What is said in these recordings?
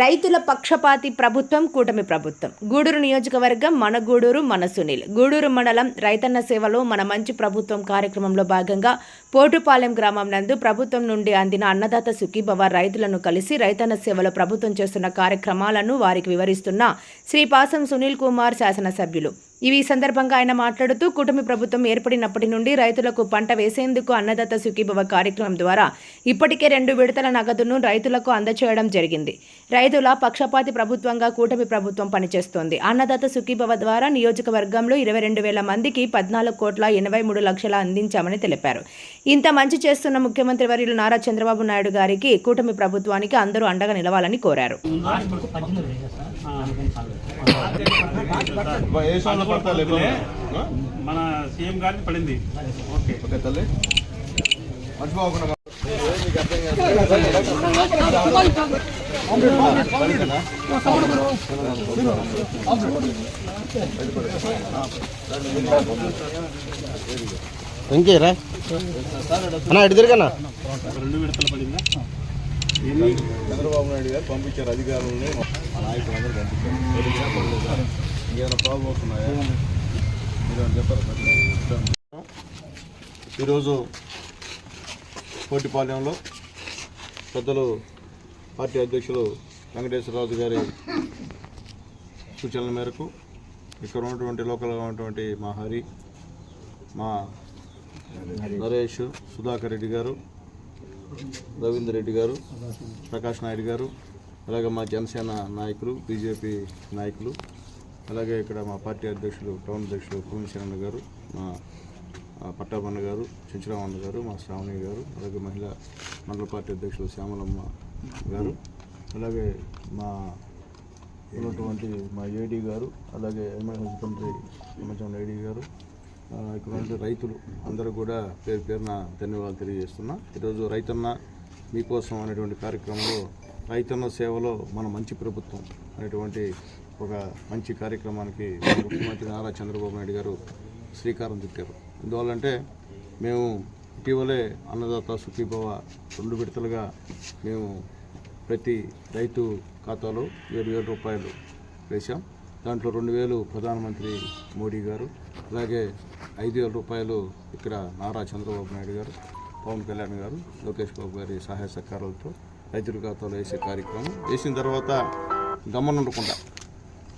రైతుల పక్షపాతి ప్రభుత్వం కూటమి ప్రభుత్వం. గూడూరు నియోజకవర్గం మన గూడూరు మన సునీల్. గూడూరు మండలం రైతన్న సేవలో మన మంచి ప్రభుత్వం కార్యక్రమంలో భాగంగా పోటుపాలెం గ్రామం నందు ప్రభుత్వం నుండి అందిన అన్నదాత సుఖీభవ రైతులను కలిసి రైతన్న సేవలో ప్రభుత్వం చేస్తున్న కార్యక్రమాలను వారికి వివరిస్తున్న శ్రీ పాసం సునీల్ కుమార్ శాసనసభ్యులు. ఇవి సందర్భంగా ఆయన మాట్లాడుతూ కూటమి ప్రభుత్వం ఏర్పడినప్పటి నుండి రైతులకు పంట వేసేందుకు అన్నదాత సుఖీభవ కార్యక్రమం ద్వారా ఇప్పటికే రెండు విడతల నగదును రైతులకు అందచేయడం జరిగింది. రైతుల పక్షపాతి ప్రభుత్వంగా కూటమి ప్రభుత్వం పనిచేస్తోంది. అన్నదాత సుఖీభవ ద్వారా నియోజకవర్గంలో ఇరవై రెండు వేల మందికి పద్నాలుగు కోట్ల ఎనభై మూడు లక్షల అందించామని తెలిపారు. ఇంత మంచి చేస్తున్న ముఖ్యమంత్రి వర్యులు నారా చంద్రబాబు నాయుడు గారికి కూటమి ప్రభుత్వానికి అందరూ అండగా నిలవాలని కోరారు. మన సీఎం గారికి పడింది ఓకే ఓకే తల్లి. మర్చిపోకుండా ఇంకేరా అన్నా ఇటు రెండు విడతలు పడిందా చంద్రబాబు నాయుడు గారు పంపించారు అధికారులని నాయకులందరూ పంపించారు ఏమైనా ప్రాబ్లమ్స్ ఉన్నాయా మీరు చెప్పారు ఈరోజు కోటిపాలెంలో పెద్దలు పార్టీ అధ్యక్షులు వెంకటేశ్వరరాజు గారి సూచనల మేరకు ఇక్కడ ఉన్నటువంటి లోకల్గా ఉన్నటువంటి మా హరి మా నరేష్ సుధాకర్ రెడ్డి గారు రవీందర్ రెడ్డి గారు ప్రకాష్ నాయుడు గారు అలాగే మా జనసేన నాయకులు బీజేపీ నాయకులు అలాగే ఇక్కడ మా పార్టీ అధ్యక్షులు టౌన్ అధ్యక్షులు భూమిశరణ గారు మా పట్టాబన్న గారు చెంచురామన్న గారు మా శ్రావణి గారు అలాగే మహిళా మండల పార్టీ అధ్యక్షులు శ్యామలమ్మ గారు అలాగే మా ఉన్నటువంటి మా ఏడీ గారు అలాగే ఎమ్మెల్యే హస్బెండరీ సంబంధించిన ఏడీ గారు ఇక్కడ రైతులు అందరూ కూడా పేరు పేరున ధన్యవాదాలు తెలియజేస్తున్నా. ఈరోజు రైతన్న మీకోసం అనేటువంటి కార్యక్రమంలో రైతన్న సేవలో మన మంచి ప్రభుత్వం అనేటువంటి ఒక మంచి కార్యక్రమానికి ముఖ్యమంత్రి నారా చంద్రబాబు నాయుడు గారు శ్రీకారం చుట్టారు. ఎందువల్లంటే మేము ఇటీవలే అన్నదాత సుఖీభవ రెండు విడతలుగా మేము ప్రతి రైతు ఖాతాలో ఏడు వేల రూపాయలు వేశాం. దాంట్లో రెండు వేలు ప్రధానమంత్రి మోడీ గారు అలాగే ఐదు వేల రూపాయలు ఇక్కడ నారా చంద్రబాబు నాయుడు గారు పవన్ కళ్యాణ్ గారు లోకేష్ బాబు గారి సహాయ సహకారాలతో రైతుల ఖాతాలో వేసే కార్యక్రమం. వేసిన తర్వాత గమనుండకుండా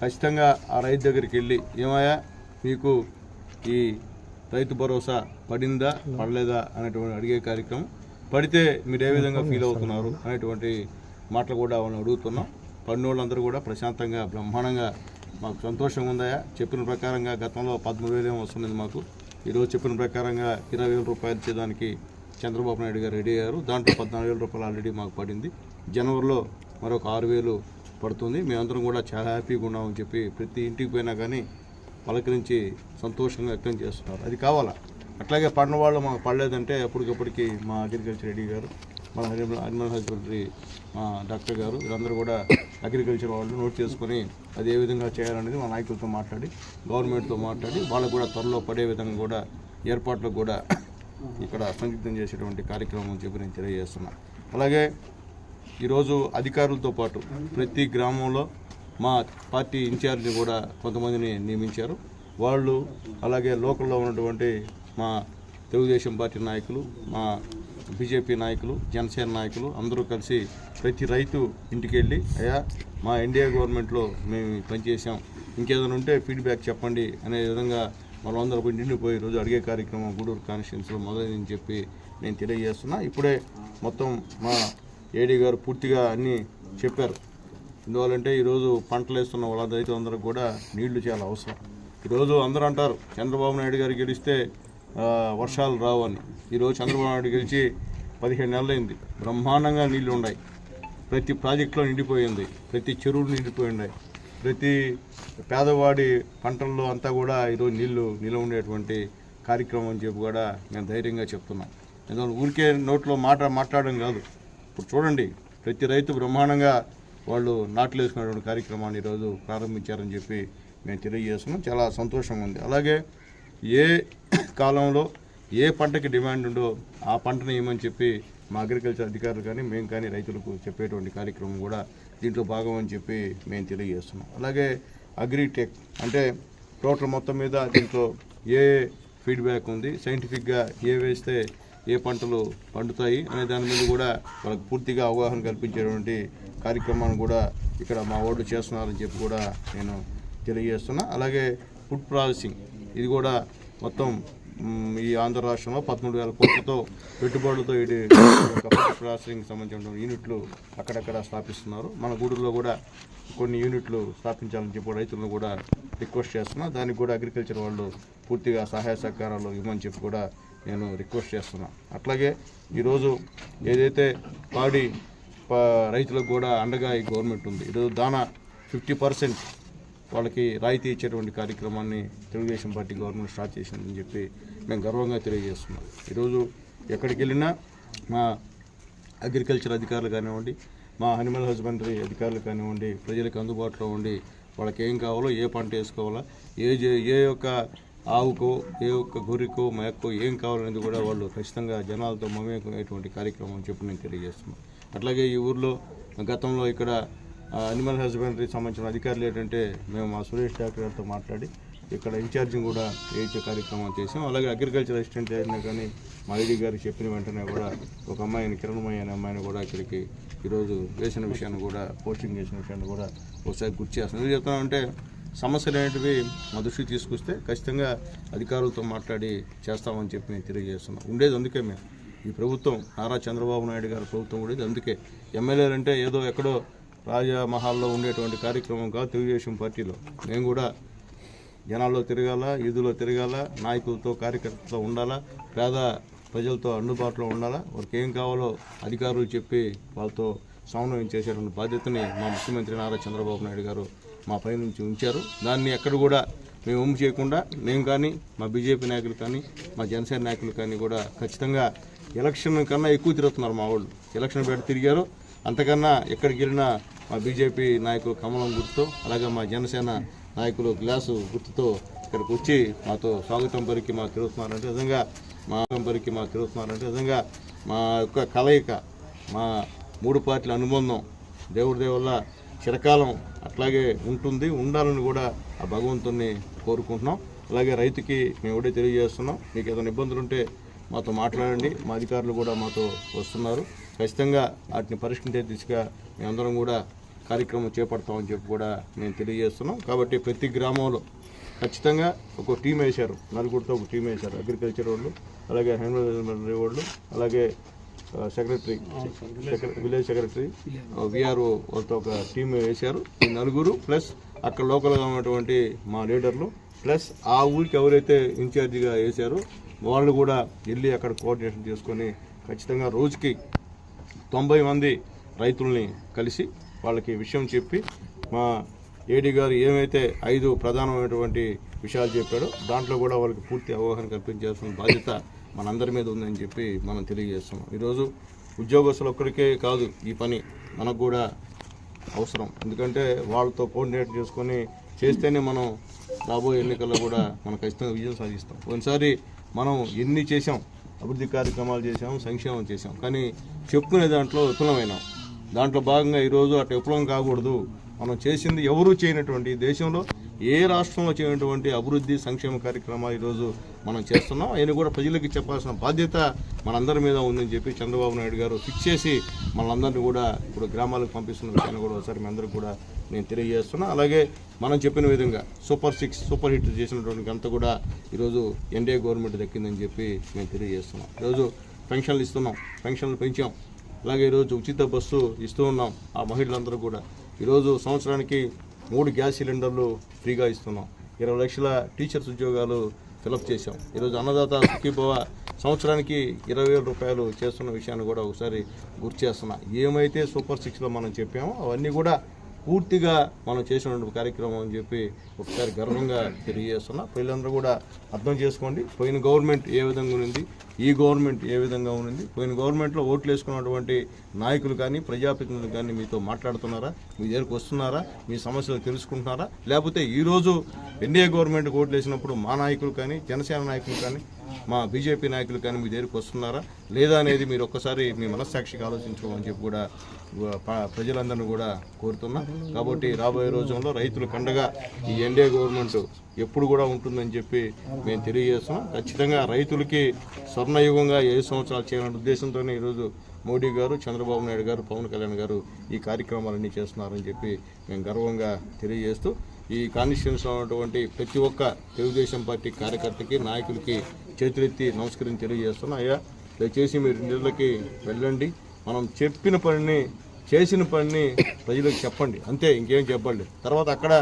ఖచ్చితంగా ఆ రైతు దగ్గరికి వెళ్ళి ఏమయ్యా మీకు ఈ రైతు భరోసా పడిందా పడలేదా? అనేటువంటి అడిగే కార్యక్రమం. పడితే మీరు ఏ విధంగా ఫీల్ అవుతున్నారు అనేటువంటి మాటలు కూడా వాళ్ళని అడుగుతున్నాం. పడినోళ్ళందరూ కూడా ప్రశాంతంగా బ్రహ్మాండంగా మాకు సంతోషంగా ఉందాయా చెప్పిన ప్రకారంగా గతంలో పదమూడు వేలు ఏమో వస్తున్నది మాకు. ఈరోజు చెప్పిన ప్రకారంగా ఇరవై వేల రూపాయలు ఇచ్చేదానికి చంద్రబాబు నాయుడు గారు రెడీ అయ్యారు. దాంట్లో పద్నాలుగు వేల రూపాయలు ఆల్రెడీ మాకు పడింది. జనవరిలో మరొక ఆరు వేలు పడుతుంది. మేమందరం కూడా చాలా హ్యాపీగా ఉన్నామని చెప్పి ప్రతి ఇంటికి పోయినా కానీ పలకరించి సంతోషంగా వ్యక్తం చేస్తున్నారు. అది కావాలా? అట్లాగే పడిన వాళ్ళు మాకు పడలేదంటే అప్పటికప్పటికి మా అగ్రికల్చర్ రెడ్డి గారు మన అనిమల్ అనిమల్ హస్బెండరీ మా డాక్టర్ గారు వీళ్ళందరూ కూడా అగ్రికల్చర్ వాళ్ళు నోట్ చేసుకొని అది ఏ విధంగా చేయాలనేది మా నాయకులతో మాట్లాడి గవర్నమెంట్తో మాట్లాడి వాళ్ళకు కూడా త్వరలో పడే విధంగా కూడా ఏర్పాట్లకు కూడా ఇక్కడ సంసిద్ధం చేసేటువంటి కార్యక్రమం అని చెప్పి నేను తెలియజేస్తున్నా. అలాగే ఈరోజు అధికారులతో పాటు ప్రతి గ్రామంలో మా పార్టీ ఇన్ఛార్జ్ని కూడా కొంతమందిని నియమించారు. వాళ్ళు అలాగే లోకల్లో ఉన్నటువంటి మా తెలుగుదేశం పార్టీ నాయకులు మా బీజేపీ నాయకులు జనసేన నాయకులు అందరూ కలిసి ప్రతి రైతు ఇంటికి వెళ్ళి అయ్యా మా ఎన్డీఏ గవర్నమెంట్లో మేము పనిచేసాం పని చేసాం ఇంకేదైనా ఉంటే ఫీడ్బ్యాక్ చెప్పండి అనే విధంగా మనందరూ పోయి నిండిపోయి ఈరోజు అడిగే కార్యక్రమం గూడూరు కాన్స్టిట్యున్సీలో మొదలైందని చెప్పి నేను తెలియజేస్తున్నా. ఇప్పుడే మొత్తం మా ఏడీ గారు పూర్తిగా అన్నీ చెప్పారు. ఎందువల్లంటే ఈరోజు పంటలు వేస్తున్న వాళ్ళ రైతులందరూ కూడా నీళ్ళు చాలా అవసరం. ఈరోజు అందరూ అంటారు చంద్రబాబు నాయుడు గారు గెలిస్తే వర్షాలు రావు అని. ఈరోజు చంద్రబాబు నాయుడు గెలిచి పదిహేను నెలలైంది. బ్రహ్మాండంగా నీళ్ళు ఉన్నాయి ప్రతి ప్రాజెక్టులో నిండిపోయింది ప్రతి చెరువులు నిండిపోయి ఉన్నాయి. ప్రతి పేదవాడి పంటల్లో అంతా కూడా ఈరోజు నీళ్ళు నిలవ ఉండేటువంటి కార్యక్రమం అని చెప్పి కూడా నేను ధైర్యంగా చెప్తున్నాను ఎందుకంటే ఊరికే నోట్లో మాట మాట్లాడడం కాదు. ఇప్పుడు చూడండి ప్రతి రైతు బ్రహ్మాండంగా వాళ్ళు నాట్లు వేసుకునేటువంటి కార్యక్రమాన్ని ఈరోజు ప్రారంభించారని చెప్పి మేము తెలియజేస్తున్నాం. చాలా సంతోషంగా ఉంది. అలాగే ఏ కాలంలో ఏ పంటకి డిమాండ్ ఉందో ఆ పంటను ఏమని చెప్పి మా అగ్రికల్చర్ అధికారులు కానీ మేము కానీ రైతులకు చెప్పేటువంటి కార్యక్రమం కూడా దీంట్లో భాగం అని చెప్పి మేము తెలియజేస్తున్నాం. అలాగే అగ్రిటెక్ అంటే టోటల్ మొత్తం మీద దీంట్లో ఏ ఫీడ్బ్యాక్ ఉంది? సైంటిఫిక్గా ఏ వేస్తే ఏ పంటలు పండుతాయి అనే దాని మీద కూడా వాళ్ళకి పూర్తిగా అవగాహన కల్పించేటువంటి కార్యక్రమాన్ని కూడా ఇక్కడ మా వాళ్ళు చేస్తున్నారని చెప్పి కూడా నేను తెలియజేస్తున్నా. అలాగే ఫుడ్ ప్రాసెసింగ్ ఇది కూడా మొత్తం ఈ ఆంధ్ర రాష్ట్రంలో పదమూడు వేల కోట్లతో పెట్టుబడులతో ఇది ప్రాసెసింగ్ సంబంధించిన యూనిట్లు అక్కడక్కడ స్థాపిస్తున్నారు. మన గూడూరులో కూడా కొన్ని యూనిట్లు స్థాపించాలని చెప్పి రైతులను కూడా రిక్వెస్ట్ చేస్తున్నా. దానికి కూడా అగ్రికల్చర్ వాళ్ళు పూర్తిగా సహాయ సహకారాలు ఇవ్వమని చెప్పి కూడా నేను రిక్వెస్ట్ చేస్తున్నా. అట్లాగే ఈరోజు ఏదైతే పాడి ప- రైతులకు కూడా అండగా ఈ గవర్నమెంట్ ఉంది ఈరోజు దానా ఫిఫ్టీ పర్సెంట్ వాళ్ళకి రాయితీ ఇచ్చేటువంటి కార్యక్రమాన్ని తెలుగుదేశం పార్టీ గవర్నమెంట్ స్టార్ట్ చేసిందని చెప్పి మేము గర్వంగా తెలియజేస్తున్నాం. ఈరోజు ఎక్కడికి వెళ్ళినా మా అగ్రికల్చర్ అధికారులు కానివ్వండి మా అనిమల్ హస్బెండరీ అధికారులు కానివ్వండి ప్రజలకు అందుబాటులో ఉండి వాళ్ళకి ఏం కావాలో ఏ పంట వేసుకోవాలా ఏ ఏ యొక్క ఆవుకో ఏ ఒక్క గురికో మేకో ఏం కావాలనేది కూడా వాళ్ళు ఖచ్చితంగా జనాలతో మమేకమయ్యేటువంటి కార్యక్రమం చెప్పి నేను తెలియజేస్తున్నాను. అట్లాగే ఈ ఊర్లో గతంలో ఇక్కడ అనిమల్ హస్బెండరీకి సంబంధించిన అధికారులు ఏంటంటే మేము మా సురేష్ డాక్టర్ గారితో మాట్లాడి ఇక్కడ ఇన్ఛార్జింగ్ కూడా వేయించే కార్యక్రమం చేసాం అలాగే అగ్రికల్చర్ అసిస్టెంట్ అయినా కానీ మా ఐడి గారికి చెప్పిన వెంటనే కూడా ఒక అమ్మాయిని కిరణమయ్య అనే అమ్మాయిని కూడా ఇక్కడికి ఈరోజు వేసిన విషయాన్ని కూడా పోస్టింగ్ చేసిన విషయాన్ని కూడా ఒకసారి గుర్తు చేస్తాను. ఎందుకు అంటే సమస్యలు అనేటివి మా దృష్టికి తీసుకొస్తే ఖచ్చితంగా అధికారులతో మాట్లాడి చేస్తామని చెప్పి నేను తెలియజేస్తున్నాం ఉండేది అందుకే మేము. ఈ ప్రభుత్వం నారా చంద్రబాబు నాయుడు గారి ప్రభుత్వం ఉండేది అందుకే. ఎమ్మెల్యేలు అంటే ఏదో ఎక్కడో రాజా మహాల్లో ఉండేటువంటి కార్యక్రమం కాదు తెలుగుదేశం పార్టీలో. మేము కూడా జనాల్లో తిరగాల ఈదులో తిరగాల నాయకులతో కార్యకర్తలతో ఉండాలా పేద ప్రజలతో అందుబాటులో ఉండాలా. వారికి ఏం కావాలో అధికారులు చెప్పి వాళ్ళతో సమన్వయం చేసేటువంటి బాధ్యతని మా ముఖ్యమంత్రి నారా చంద్రబాబు నాయుడు గారు మా పై నుంచి ఉంచారు. దాన్ని ఎక్కడ కూడా మేము ఉమ్ము చేయకుండా మేము కానీ మా బీజేపీ నాయకులు కానీ మా జనసేన నాయకులు కానీ కూడా ఖచ్చితంగా ఎలక్షన్ కన్నా ఎక్కువ తిరుగుతున్నారు మా వాళ్ళు. ఎలక్షన్ పెట్టి తిరిగారు. అంతకన్నా ఎక్కడికి వెళ్ళినా మా బీజేపీ నాయకులు కమలం గుర్తుతో అలాగే మా జనసేన నాయకులు గ్లాసు గుర్తుతో ఇక్కడికి వచ్చి మాతో స్వాగతం పరికి మా తిరుగుతున్నారంటే నిజంగా మా పరికి మా మాకు తిరుగుతున్నారంటే నిజంగా మా యొక్క కలయిక మా మూడు పార్టీల అనుబంధం దేవుడి దేవుళ్ళ చిరకాలం అట్లాగే ఉంటుంది ఉండాలని కూడా ఆ భగవంతుణ్ణి కోరుకుంటున్నాం. అలాగే రైతుకి మేము కూడా తెలియజేస్తున్నాం మీకు ఏదైనా ఇబ్బందులు ఉంటే మాతో మాట్లాడండి మా అధికారులు కూడా మాతో వస్తున్నారు. ఖచ్చితంగా వాటిని పరిష్కరించే దిశగా మేమందరం కూడా కార్యక్రమం చేపడతామని చెప్పి కూడా నేను తెలియజేస్తున్నాం. కాబట్టి ప్రతి గ్రామంలో ఖచ్చితంగా ఒక టీం వేశారు. నలుగురితో ఒక టీం వేశారు. అగ్రికల్చర్ వాళ్ళు అలాగే హ్యాండ్ వాళ్ళు అలాగే సెక్రటరీ విలేజ్ సెక్రటరీ విఆర్ఓ వాళ్ళతో ఒక టీం వేశారు. ఈ నలుగురు ప్లస్ అక్కడ లోకల్గా ఉన్నటువంటి మా లీడర్లు ప్లస్ ఆ ఊరికి ఎవరైతే ఇన్ఛార్జిగా వేశారో వాళ్ళు కూడా వెళ్ళి అక్కడ కోఆర్డినేషన్ చేసుకొని ఖచ్చితంగా రోజుకి తొంభై మంది రైతుల్ని కలిసి వాళ్ళకి విషయం చెప్పి మా ఏడీ గారు ఏమైతే ఐదు ప్రధానమైనటువంటి విషయాలు చెప్పాడో దాంట్లో కూడా వాళ్ళకి పూర్తి అవగాహన కల్పించాల్సిన బాధ్యత మనందరి మీద ఉందని చెప్పి మనం తెలియజేస్తున్నాం. ఈరోజు ఉద్యోగస్తులు ఒక్కరికే కాదు ఈ పని మనకు కూడా అవసరం. ఎందుకంటే వాళ్ళతో కోఆర్డినేట్ చేసుకొని చేస్తేనే మనం రాబోయే ఎన్నికల్లో కూడా మనం ఖచ్చితంగా విజయం సాధిస్తాం. ఒకసారి మనం ఎన్ని చేసాం అభివృద్ధి కార్యక్రమాలు చేశాం సంక్షేమం చేశాం కానీ చెప్పుకునే దాంట్లో విఫలమైనాం. దాంట్లో భాగంగా ఈరోజు అటు విఫలం కాకూడదు. మనం చేసింది ఎవరూ చేయనటువంటి దేశంలో ఏ రాష్ట్రంలో చేయనటువంటి అభివృద్ధి సంక్షేమ కార్యక్రమాలు ఈరోజు మనం చేస్తున్నాం. ఆయన కూడా ప్రజలకి చెప్పాల్సిన బాధ్యత మనందరి మీద ఉందని చెప్పి చంద్రబాబు నాయుడు గారు ఫిక్స్ చేసి మనందరినీ కూడా ఇప్పుడు గ్రామాలకు పంపిస్తున్న విషయాన్ని కూడా ఒకసారి మీ అందరికీ కూడా నేను తెలియజేస్తున్నా. అలాగే మనం చెప్పిన విధంగా సూపర్ సిక్స్ సూపర్ హిట్ చేసినటువంటి ఘనత కూడా ఈరోజు ఎన్డీఏ గవర్నమెంట్ దక్కిందని చెప్పి మేము తెలియజేస్తున్నాం. ఈరోజు పెన్షన్లు ఇస్తున్నాం పెన్షన్లు పెంచాం. అలాగే ఈరోజు ఉచిత బస్సు ఇస్తూ ఉన్నాం ఆ మహిళలందరూ కూడా. ఈరోజు సంవత్సరానికి మూడు గ్యాస్ సిలిండర్లు ఫ్రీగా ఇస్తున్నాం. ఇరవై లక్షల టీచర్స్ ఉద్యోగాలు ఫిలప్ చేశాం. ఈరోజు అన్నదాత సుఖీభవ సంవత్సరానికి ఇరవై వేల రూపాయలు చేస్తున్న విషయాన్ని కూడా ఒకసారి గుర్తు చేస్తున్నా. ఏమైతే సూపర్ సిక్స్లో మనం చెప్పామో అవన్నీ కూడా పూర్తిగా మనం చేసినటువంటి కార్యక్రమం అని చెప్పి ఒకసారి గర్వంగా తెలియజేస్తున్నా. ప్రజలందరూ కూడా అర్థం చేసుకోండి. పోయిన గవర్నమెంట్ ఏ విధంగా ఉంది ఈ గవర్నమెంట్ ఏ విధంగా ఉంది పోయిన గవర్నమెంట్లో ఓట్లు వేసుకున్నటువంటి నాయకులు కానీ ప్రజాప్రతినిధులు కానీ మీతో మాట్లాడుతున్నారా మీ దగ్గరకు వస్తున్నారా మీ సమస్యలు తెలుసుకుంటున్నారా? లేకపోతే ఈరోజు ఎన్డీఏ గవర్నమెంట్ ఓట్లు వేసినప్పుడు మా నాయకులు కానీ జనసేన నాయకులు కానీ మా బీజేపీ నాయకులు కానీ మీ దగ్గరికి వస్తున్నారా? లేదా అనేది మీరు ఒక్కసారి మీ మనస్సాక్షికి ఆలోచించుకోమని చెప్పి కూడా ప్రజలందరినీ కూడా కోరుతున్నా. కాబట్టి రాబోయే రోజుల్లో రైతుల కండగా ఈ ఎన్డీఏ గవర్నమెంట్ ఎప్పుడు కూడా ఉంటుందని చెప్పి మేము తెలియజేస్తున్నాం. ఖచ్చితంగా రైతులకి స్వర్ణయుగంగా ఏడు సంవత్సరాలు చేయాలనే ఉద్దేశంతోనే ఈరోజు మోడీ గారు చంద్రబాబు నాయుడు గారు పవన్ కళ్యాణ్ గారు ఈ కార్యక్రమాలన్నీ చేస్తున్నారని చెప్పి మేము గర్వంగా తెలియజేస్తూ ఈ కాన్స్టిట్యూన్స్లో ఉన్నటువంటి ప్రతి ఒక్క తెలుగుదేశం పార్టీ కార్యకర్తకి నాయకులకి చేతులెత్తి నమస్కరించి తెలియజేస్తున్నాం. అయ్యా దయచేసి మీరు నీళ్ళకి వెళ్ళండి. మనం చెప్పిన పనిని చేసిన పనిని ప్రజలకు చెప్పండి. అంతే ఇంకేం చెప్పండి. తర్వాత అక్కడ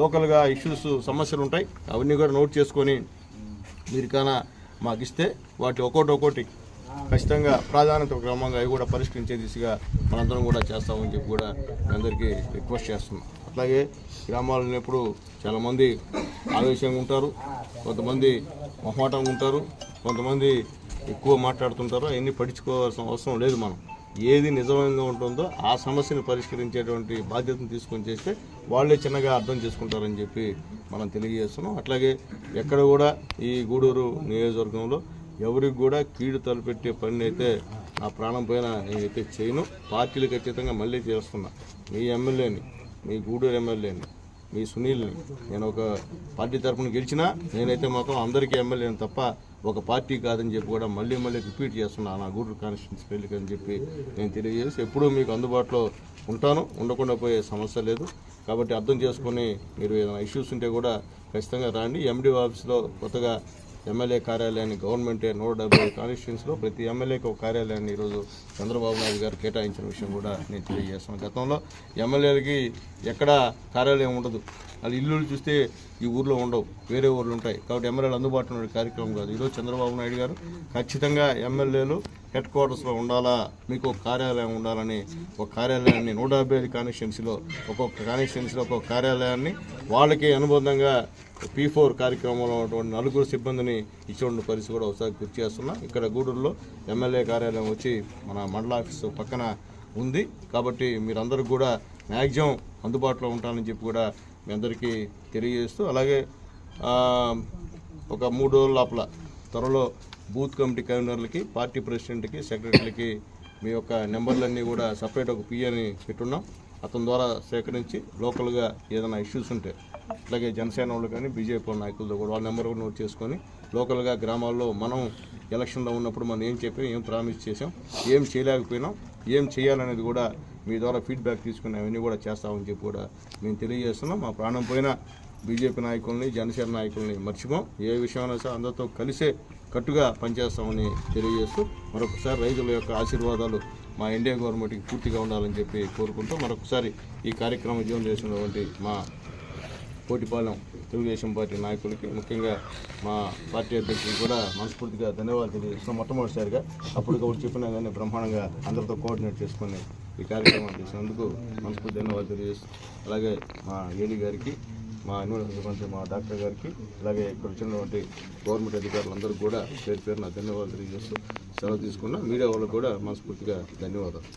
లోకల్గా ఇష్యూస్ సమస్యలు ఉంటాయి. అవన్నీ కూడా నోట్ చేసుకొని మీరు కన్నా మాకు ఇస్తే వాటి ఒక్కోటి ఒక్కోటి ఖచ్చితంగా ప్రాధాన్యత క్రమంగా అవి కూడా పరిష్కరించే దిశగా మనందరం కూడా చేస్తామని చెప్పి కూడా మీ అందరికీ రిక్వెస్ట్ చేస్తున్నాం. అట్లాగే గ్రామాల్లో ఎప్పుడు చాలామంది ఆవేశంగా ఉంటారు కొంతమంది మొహమాటంగా ఉంటారు కొంతమంది ఎక్కువ మాట్లాడుతుంటారు. అవన్నీ పట్టించుకోవాల్సిన అవసరం లేదు మనం. ఏది నిజంగా ఉంటుందో ఆ సమస్యను పరిష్కరించేటువంటి బాధ్యతను తీసుకొని చేస్తే వాళ్ళే చిన్నగా అర్థం చేసుకుంటారని చెప్పి మనం తెలియజేస్తున్నాం. అట్లాగే ఎక్కడ కూడా ఈ గూడూరు నియోజకవర్గంలో ఎవరికి కూడా కీడు తలపెట్టే పని అయితే నా ప్రాణం పైన నేనైతే చేయను. పార్టీలు ఖచ్చితంగా మళ్ళీ చేస్తున్నా. మీ ఎమ్మెల్యేని మీ గూడూరు ఎమ్మెల్యేని మీ సునీల్ని నేను ఒక పార్టీ తరఫున గెలిచినా నేనైతే మాత్రం అందరికీ ఎమ్మెల్యేని తప్ప ఒక పార్టీ కాదని చెప్పి కూడా మళ్ళీ మళ్ళీ రిపీట్ చేస్తున్నా. నా గూడూరు కాన్స్టిట్యూన్సీ పెళ్ళికి అని చెప్పి నేను తెలియజేసి ఎప్పుడూ మీకు అందుబాటులో ఉంటాను. ఉండకుండా పోయే సమస్య లేదు. కాబట్టి అర్థం చేసుకొని మీరు ఏదైనా ఇష్యూస్ ఉంటే కూడా ఖచ్చితంగా రాండి. ఎండి ఆఫీస్లో కొత్తగా ఎమ్మెల్యే కార్యాలయాన్ని గవర్నమెంటే నూట డెబ్బై కాన్స్టిట్యూన్స్లో ప్రతి ఎమ్మెల్యేకి ఒక కార్యాలయాన్ని ఈరోజు చంద్రబాబు నాయుడు గారు కేటాయించిన విషయం కూడా నేను తెలియజేస్తాను గతంలో ఎమ్మెల్యేలకి ఎక్కడ కార్యాలయం ఉండదు. వాళ్ళు ఇల్లు చూస్తే ఈ ఊర్లో ఉండవు. వేరే ఊర్లు ఉంటాయి. కాబట్టి ఎమ్మెల్యేలు అందుబాటులో ఉండే కార్యక్రమం కాదు. ఈరోజు చంద్రబాబు నాయుడు గారు ఖచ్చితంగా ఎమ్మెల్యేలు హెడ్ క్వార్టర్స్లో ఉండాలా? మీకు ఒక కార్యాలయం ఉండాలని ఒక కార్యాలయాన్ని నూట డెబ్బై ఐదు కాన్స్టిట్యున్సీలో ఒక్కొక్క కాన్స్టిట్యున్సీలో ఒక్కొక్క కార్యాలయాన్ని వాళ్ళకి అనుబంధంగా పీ ఫోర్ కార్యక్రమంలో ఉన్నటువంటి నలుగురు సిబ్బందిని ఇచ్చిన పరిస్థితి కూడా ఒకసారి గుర్తు చేస్తున్నా. ఇక్కడ గూడూరులో ఎమ్మెల్యే కార్యాలయం వచ్చి మన మండల ఆఫీసు పక్కన ఉంది. కాబట్టి మీరందరూ కూడా మ్యాక్సిమం అందుబాటులో ఉంటానని చెప్పి కూడా మీ అందరికీ తెలియజేస్తూ అలాగే ఒక మూడు రోజుల లోపల త్వరలో బూత్ కమిటీ కన్వీనర్లకి పార్టీ ప్రెసిడెంట్కి సెక్రటరీలకి మీ యొక్క నెంబర్లన్నీ కూడా సపరేట్ ఒక పిఎని పెట్టున్నాం. అతని ద్వారా సేకరించి లోకల్గా ఏదైనా ఇష్యూస్ ఉంటే అట్లాగే జనసేన వాళ్ళు కానీ బీజేపీ నాయకులతో కూడా వాళ్ళ నెంబర్ కూడా నోట్ చేసుకొని లోకల్గా గ్రామాల్లో మనం ఎలక్షన్లో ఉన్నప్పుడు మనం ఏం చెప్పాం ఏం ప్రామిస్ చేసాం ఏం చేయలేకపోయినాం ఏం చేయాలనేది కూడా మీ ద్వారా ఫీడ్బ్యాక్ తీసుకుని అవన్నీ కూడా చేస్తామని చెప్పి కూడా మేము తెలియజేస్తున్నాం. మా ప్రాణం పోయిన బీజేపీ నాయకుల్ని జనసేన నాయకుల్ని మర్చిపోం. ఏ విషయమైనా సరే అందరితో కలిసే కట్టుగా పనిచేస్తామని తెలియజేస్తూ మరొకసారి రైతుల యొక్క ఆశీర్వాదాలు మా ఇండియా గవర్నమెంట్కి పూర్తిగా ఉండాలని చెప్పి కోరుకుంటూ మరొకసారి ఈ కార్యక్రమం విజయం చేసినటువంటి మా కోటిపాలెం తెలుగుదేశం పార్టీ నాయకులకి ముఖ్యంగా మా పార్టీ అధ్యక్షులకు కూడా మనస్ఫూర్తిగా ధన్యవాదాలు తెలియజేస్తున్నాం మొట్టమొదటిసారిగా అప్పటికప్పుడు చెప్పినా కానీ బ్రహ్మాండంగా అందరితో కోఆర్డినేట్ చేసుకుని ఈ కార్యక్రమం చేసినందుకు మనస్ఫూర్తి ధన్యవాదాలు తెలియజేస్తూ అలాగే మా ఏడీ గారికి మా ఎన్విరాన్మెంట్ మా డాక్టర్ గారికి అలాగే ఇక్కడ వచ్చినటువంటి గవర్నమెంట్ అధికారులందరూ కూడా పేరు పేరున ధన్యవాదాలు తెలియజేస్తూ సెలవు తీసుకున్న మీడియా వాళ్ళకు కూడా మనస్ఫూర్తిగా ధన్యవాదాలు.